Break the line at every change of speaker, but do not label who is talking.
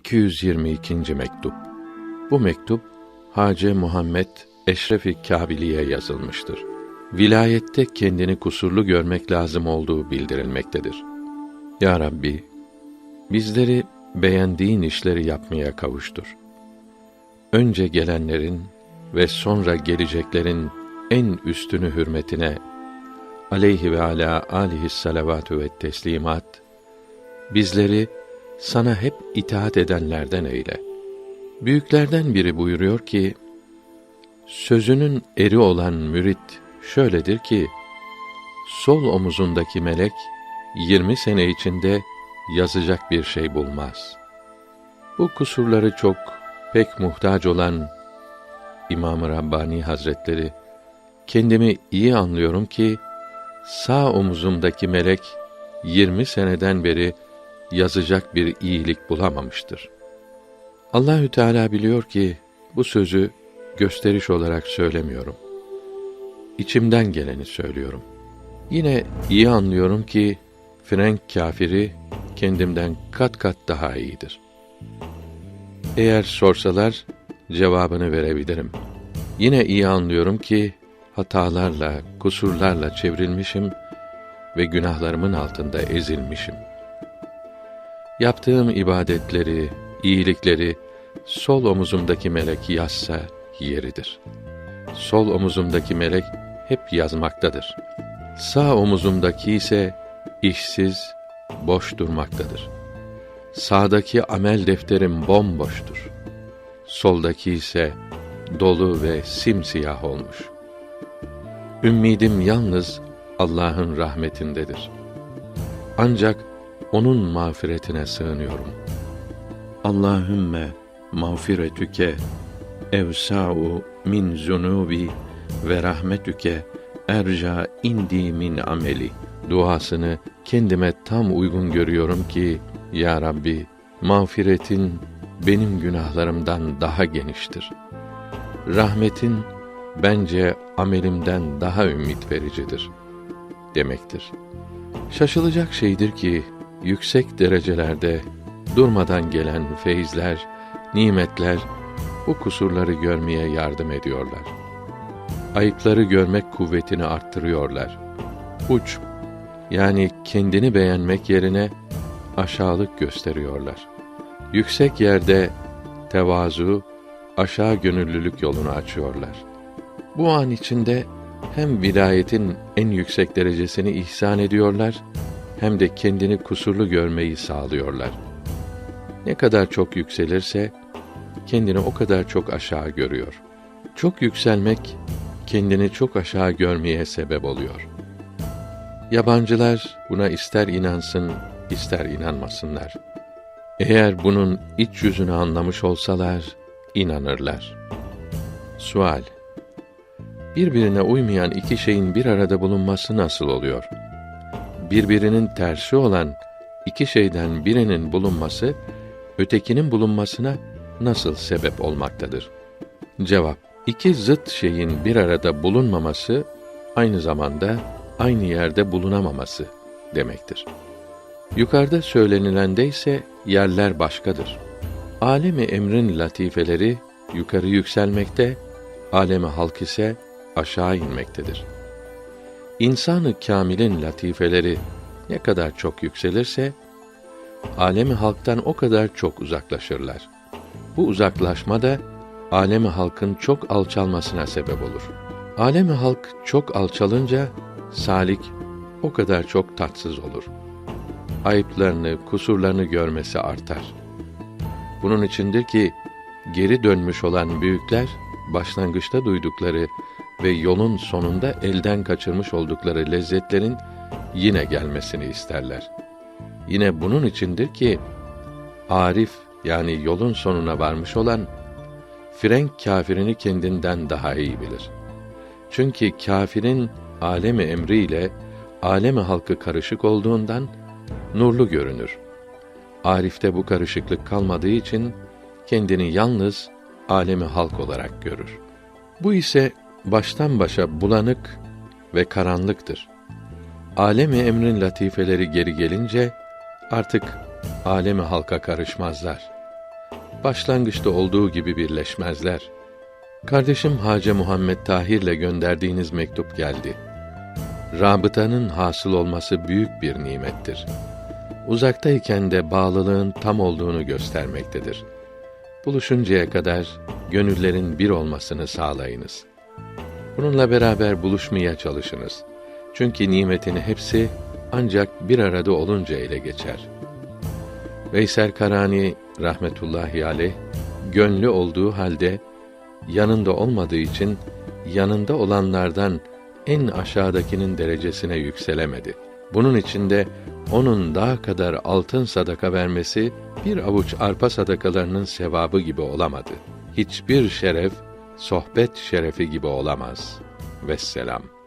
222. mektup. Bu mektup Hace Muhammed Eşrefi Kabiliye yazılmıştır. Vilayette kendini kusurlu görmek lazım olduğu bildirilmektedir. Ya Rabbi, bizleri beğendiğin işleri yapmaya kavuştur. Önce gelenlerin ve sonra geleceklerin en üstünü hürmetine aleyhi ve ala alihi salavatü ve teslimat bizleri sana hep itaat edenlerden eyle. Büyüklerden biri buyuruyor ki, sözünün eri olan mürit şöyledir ki, sol omuzundaki melek, yirmi sene içinde yazacak bir şey bulmaz. Bu kusurları çok, pek muhtaç olan İmam-ı Rabbani Hazretleri, kendimi iyi anlıyorum ki, sağ omuzumdaki melek, yirmi seneden beri yazacak bir iyilik bulamamıştır. Allahü Teala biliyor ki bu sözü gösteriş olarak söylemiyorum. İçimden geleni söylüyorum. Yine iyi anlıyorum ki Frank kafiri kendimden kat kat daha iyidir. Eğer sorsalar cevabını verebilirim. Yine iyi anlıyorum ki hatalarla, kusurlarla çevrilmişim ve günahlarımın altında ezilmişim. Yaptığım ibadetleri, iyilikleri sol omuzumdaki melek yazsa yeridir. Sol omuzumdaki melek hep yazmaktadır. Sağ omuzumdaki ise işsiz, boş durmaktadır. Sağdaki amel defterim bomboştur. Soldaki ise dolu ve simsiyah olmuş. Ümmidim yalnız Allah'ın rahmetindedir. Ancak onun mağfiretine sığınıyorum. Allahümme mağfiretüke evsa'u min zunubi ve rahmetüke erca indi min ameli duasını kendime tam uygun görüyorum ki ya Rabbi mağfiretin benim günahlarımdan daha geniştir. Rahmetin bence amelimden daha ümit vericidir demektir. Şaşılacak şeydir ki yüksek derecelerde durmadan gelen feyizler, nimetler bu kusurları görmeye yardım ediyorlar. Ayıpları görmek kuvvetini arttırıyorlar. Uç yani kendini beğenmek yerine aşağılık gösteriyorlar. Yüksek yerde tevazu, aşağı gönüllülük yolunu açıyorlar. Bu an içinde hem vilayetin en yüksek derecesini ihsan ediyorlar, hem de kendini kusurlu görmeyi sağlıyorlar. Ne kadar çok yükselirse kendini o kadar çok aşağı görüyor. Çok yükselmek kendini çok aşağı görmeye sebep oluyor. Yabancılar buna ister inansın, ister inanmasınlar. Eğer bunun iç yüzünü anlamış olsalar inanırlar. Sual Birbirine uymayan iki şeyin bir arada bulunması nasıl oluyor? Birbirinin tersi olan iki şeyden birinin bulunması ötekinin bulunmasına nasıl sebep olmaktadır? Cevap: İki zıt şeyin bir arada bulunmaması aynı zamanda aynı yerde bulunamaması demektir. Yukarıda söylenilende ise yerler başkadır. Alemi emrin latifeleri yukarı yükselmekte, alemi halk ise aşağı inmektedir. İnsanı kamilin latifeleri ne kadar çok yükselirse alemi halktan o kadar çok uzaklaşırlar. Bu uzaklaşma da alemi halkın çok alçalmasına sebep olur. Alemi halk çok alçalınca salik o kadar çok tatsız olur. Ayıplarını, kusurlarını görmesi artar. Bunun içindir ki geri dönmüş olan büyükler başlangıçta duydukları ve yolun sonunda elden kaçırmış oldukları lezzetlerin yine gelmesini isterler. Yine bunun içindir ki arif yani yolun sonuna varmış olan Frenk kâfirini kendinden daha iyi bilir. Çünkü kâfirin alemi emriyle alemi halkı karışık olduğundan nurlu görünür. Arif'te bu karışıklık kalmadığı için kendini yalnız alemi halk olarak görür. Bu ise baştan başa bulanık ve karanlıktır. Alemi emrin latifeleri geri gelince artık alemi halka karışmazlar. başlangıçta olduğu gibi birleşmezler. Kardeşim Hace Muhammed Tahir'le gönderdiğiniz mektup geldi. Rabıtanın hasıl olması büyük bir nimettir. Uzaktayken de bağlılığın tam olduğunu göstermektedir. Buluşuncaya kadar gönüllerin bir olmasını sağlayınız. Bununla beraber buluşmaya çalışınız. Çünkü nimetin hepsi ancak bir arada olunca ele geçer. Veysel Karani rahmetullahi aleyh gönlü olduğu halde yanında olmadığı için yanında olanlardan en aşağıdakinin derecesine yükselemedi. Bunun içinde onun daha kadar altın sadaka vermesi bir avuç arpa sadakalarının sevabı gibi olamadı. Hiçbir şeref sohbet şerefi gibi olamaz. Vesselam.